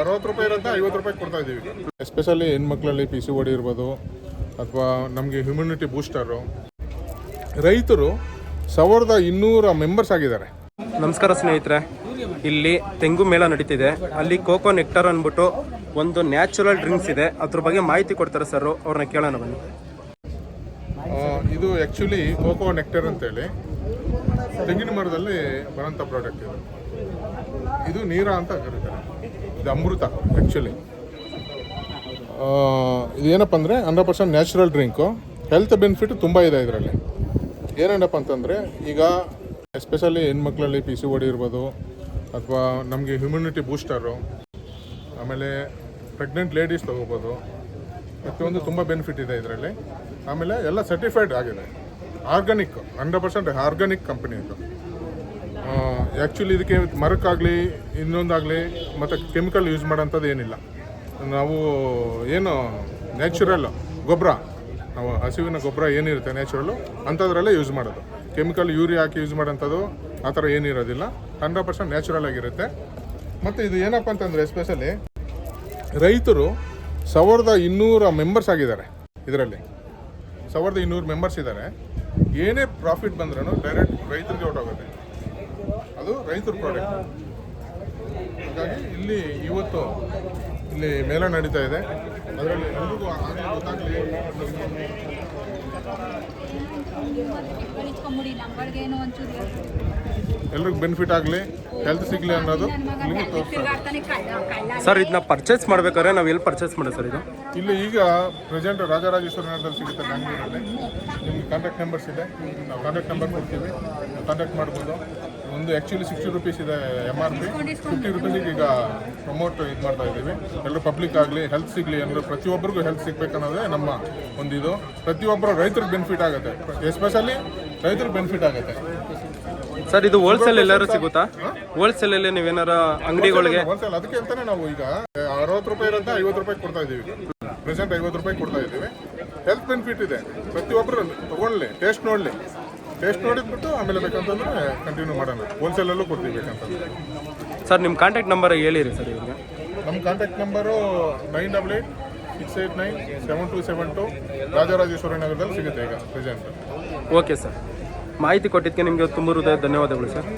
ಅರವತ್ತು ರೂಪಾಯಿ ಇರೋಂಥ ಐವತ್ತು ರೂಪಾಯಿ ಕೊಡ್ತಾ ಇದ್ದೀವಿ. ಎಸ್ಪೆಷಲಿ ಹೆಣ್ಮಕ್ಳಲ್ಲಿ ಪಿ ಸಿ ಓಡಿ ಇರ್ಬೋದು ಅಥವಾ ನಮಗೆ ಹ್ಯೂಮ್ಯುನಿಟಿ ಬೂಸ್ಟರು ರೈತರು ಸಾವಿರದ ಇನ್ನೂರ ಮೆಂಬರ್ಸ್ ಆಗಿದ್ದಾರೆ. ನಮಸ್ಕಾರ ಸ್ನೇಹಿತರೆ. ಇಲ್ಲಿ ತೆಂಗು ಮೇಳ ನಡೀತಿದೆ. ಅಲ್ಲಿ ಕೋಕೋ ನೆಕ್ಟರ್ ಅಂದ್ಬಿಟ್ಟು ಒಂದು ನ್ಯಾಚುರಲ್ ಡ್ರಿಂಕ್ಸ್ ಇದೆ. ಅದ್ರ ಬಗ್ಗೆ ಮಾಹಿತಿ ಕೊಡ್ತಾರೆ ಸರ್. ಅವ್ರನ್ನ ಕೇಳೋಣ ಬನ್ನಿ. ಇದು ಆ್ಯಕ್ಚುಲಿ ಕೋಕೋ ನೆಕ್ಟರ್ ಅಂತೇಳಿ. ತೆಂಗಿನ ಮರದಲ್ಲಿ ಬರೋಂಥ ಪ್ರಾಡಕ್ಟ್ ಇದು. ಇದು ನೀರ ಅಂತ ಕರೀತಾರೆ. ಇದು ಅಮೃತ ಆ್ಯಕ್ಚುಲಿ ಇದೇನಪ್ಪ ಅಂದರೆ hundred percent natural drink. Health benefit ತುಂಬ ಇದೆ ಇದರಲ್ಲಿ. ಏನೇನಪ್ಪ ಅಂತಂದರೆ ಈಗ ಎಸ್ಪೆಷಲಿ ಹೆಣ್ಮಕ್ಳಲ್ಲಿ ಪಿ ಸಿ ಓಡಿ ಇರ್ಬೋದು, ಅಥವಾ ನಮಗೆ ಹ್ಯೂಮ್ಯುನಿಟಿ ಬೂಸ್ಟರು ಆಮೇಲೆ ಪ್ರೆಗ್ನೆಂಟ್ ಲೇಡೀಸ್ ತೊಗೋಬೋದು. ಪ್ರತಿಯೊಂದು ತುಂಬ ಬೆನಿಫಿಟ್ ಇದೆ ಇದರಲ್ಲಿ. ಆಮೇಲೆ ಎಲ್ಲ ಸರ್ಟಿಫೈಡ್ ಆಗಿದೆ. Organic hundred percent organic company ಇದು. ಆ್ಯಕ್ಚುಲಿ ಇದಕ್ಕೆ ಮರಕ್ಕಾಗಲಿ, ಇನ್ನೊಂದಾಗಲಿ ಮತ್ತು ಕೆಮಿಕಲ್ ಯೂಸ್ ಮಾಡೋಂಥದ್ದು ಏನಿಲ್ಲ. ನಾವು ಏನು ನ್ಯಾಚುರಲ್ ಗೊಬ್ಬರ ನಾವು ಹಸುವಿನ ಗೊಬ್ಬರ ಏನಿರುತ್ತೆ ನ್ಯಾಚುರಲ್ಲು ಅಂಥದ್ರಲ್ಲೇ ಯೂಸ್ ಮಾಡೋದು. ಕೆಮಿಕಲ್ ಯೂರಿಯಾ ಹಾಕಿ ಯೂಸ್ ಮಾಡೋಂಥದ್ದು ಆ ಥರ ಏನಿರೋದಿಲ್ಲ. ಹಂಡ್ರೆಡ್ ಪರ್ಸೆಂಟ್ ನ್ಯಾಚುರಲ್ ಆಗಿರುತ್ತೆ. ಮತ್ತು ಇದು ಏನಪ್ಪ ಅಂತಂದರೆ ಎಸ್ಪೆಷಲಿ ರೈತರು ಸಾವಿರದ ಇನ್ನೂರ ಮೆಂಬರ್ಸ್ ಆಗಿದ್ದಾರೆ ಇದರಲ್ಲಿ. ಸಾವಿರದ ಇನ್ನೂರು ಮೆಂಬರ್ಸ್ ಇದ್ದಾರೆ. ಏನೇ ಪ್ರಾಫಿಟ್ ಬಂದ್ರೂ ಡೈರೆಕ್ಟ್ ರೈತರಿಗೆ ಔಟ್ ಆಗುತ್ತೆ. ಅದು ರೈತರ ಪ್ರಾಡಕ್ಟ್ ಹಾಗಾಗಿ ಇಲ್ಲಿ ಇವತ್ತು ಇಲ್ಲಿ ಮೇಳ ನಡೀತಾ ಇದೆ. ಅದರಲ್ಲಿ ಎಲ್ಲರಿಗೂ ಗೊತ್ತಾಗಲಿ. ಎಲ್ರಿಗೂ ಬೆನಿಫಿಟ್ ಆಗಲಿ ಹೆಲ್ತ್ ಸಿಗಲಿ ಅನ್ನೋದು ಸರ್ ಇದನ್ನ ಪರ್ಚೇಸ್ ಮಾಡ್ಬೇಕಾದ್ರೆ ನಾವು ಎಲ್ಲಿ ಪರ್ಚೇಸ್ ಮಾಡೋದು ಸರ್ ಇದು? ಇಲ್ಲಿ ಈಗ ಪ್ರೆಸೆಂಟ್ ರಾಜರಾಜೇಶ್ವರಿ ನಗರದಲ್ಲಿ ಸಿಗುತ್ತೆ ಬ್ಯಾಂಗ್ಳೂರಲ್ಲಿ ನಿಮ್ಗೆ ಕಾಂಟ್ಯಾಕ್ಟ್ ನಂಬರ್ಸ್ ಇದೆ. ನಾವು ಕಾಂಟ್ಯಾಕ್ಟ್ ನಂಬರ್ ಕೊಡ್ತೀವಿ. ಕಾಂಟ್ಯಾಕ್ಟ್ ಮಾಡ್ಬೋದು. ಒಂದು ಆ್ಯಕ್ಚುಲಿ ಸಿಕ್ಸ್ಟಿ ರುಪೀಸ್ ಇದೆ ಎಂ ಆರ್ ಪಿ ಫಿಫ್ಟಿ ರುಪೀಸಿಗೆ ಈಗ ಪ್ರಮೋಟ್ ಇದು ಮಾಡ್ತಾ ಇದ್ದೀವಿ. ಎಲ್ಲರೂ ಪಬ್ಲಿಕ್ ಆಗಲಿ ಹೆಲ್ತ್ ಸಿಗಲಿ ಎಲ್ಲರೂ ಪ್ರತಿಯೊಬ್ಬರಿಗೂ ಹೆಲ್ತ್ ಸಿಗಬೇಕನ್ನೋದೇ ನಮ್ಮ ಒಂದು ಇದು ಪ್ರತಿಯೊಬ್ಬರು ರೈತರಿಗೆ ಬೆನಿಫಿಟ್ ಆಗುತ್ತೆ. ಎಸ್ಪೆಷಲಿ ರೈತರಿಗೆ ಬೆನಿಫಿಟ್ ಆಗುತ್ತೆ. ಸರ್ ಇದು ಹೋಲ್ಸೇಲ್ ಎಲ್ಲರೂ ಸಿಗುತ್ತಾ? ಹೋಲ್ಸೇಲ್ ಅಲ್ಲಿ ನೀವೇನಾರ ಅಂಗಡಿಗಳಿಗೆ ಹೋಲ್ಸೇಲ್ ಅದಕ್ಕೆ ಅಂತಾನೆ ನಾವು ಈಗ ಅರವತ್ತು ರೂಪಾಯಿ ಇರುತ್ತೆ ಐವತ್ತು ರೂಪಾಯಿ ಕೊಡ್ತಾ ಇದ್ದೀವಿ. ಪ್ರೆಸೆಂಟ್ ಐವತ್ತು ರೂಪಾಯಿ ಕೊಡ್ತಾ ಇದ್ದೀವಿ. ಹೆಲ್ತ್ ಬೆನಿಫಿಟ್ ಇದೆ. ಪ್ರತಿಯೊಬ್ಬರು ತಗೊಳ್ಳಿ ಟೇಸ್ಟ್ ನೋಡಲಿ. ಟೇಸ್ಟ್ ನೋಡಿದ್ಬಿಟ್ಟು ಆಮೇಲೆ ಬೇಕಂತಂದ್ರೆ ಕಂಟಿನ್ಯೂ ಮಾಡೋಣ. ಹೋಲ್ಸೇಲಲ್ಲೂ ಕೊಡ್ತೀವಿ ಬೇಕಂತಂದ್ರೆ. ಸರ್ ನಿಮ್ಮ ಕಾಂಟ್ಯಾಕ್ಟ್ ನಂಬರ್ ಹೇಳಿರಿ ಸರ್ ಇವ್ರಿಗೆ. ನಮ್ಮ contact number nine double eight six eight nine seven two seven two Rajarajeshwari ನಗರದಲ್ಲಿ ಸಿಗುತ್ತೆ ಈಗ ಪ್ರೆಸೆಂಟ್ ಓಕೆ ಸರ್ ಮಾಹಿತಿ ಕೊಟ್ಟಿದ್ದಕ್ಕೆ ನಿಮಗೆ ತುಂಬ ಹೃದಯ ಧನ್ಯವಾದಗಳು ಸರ್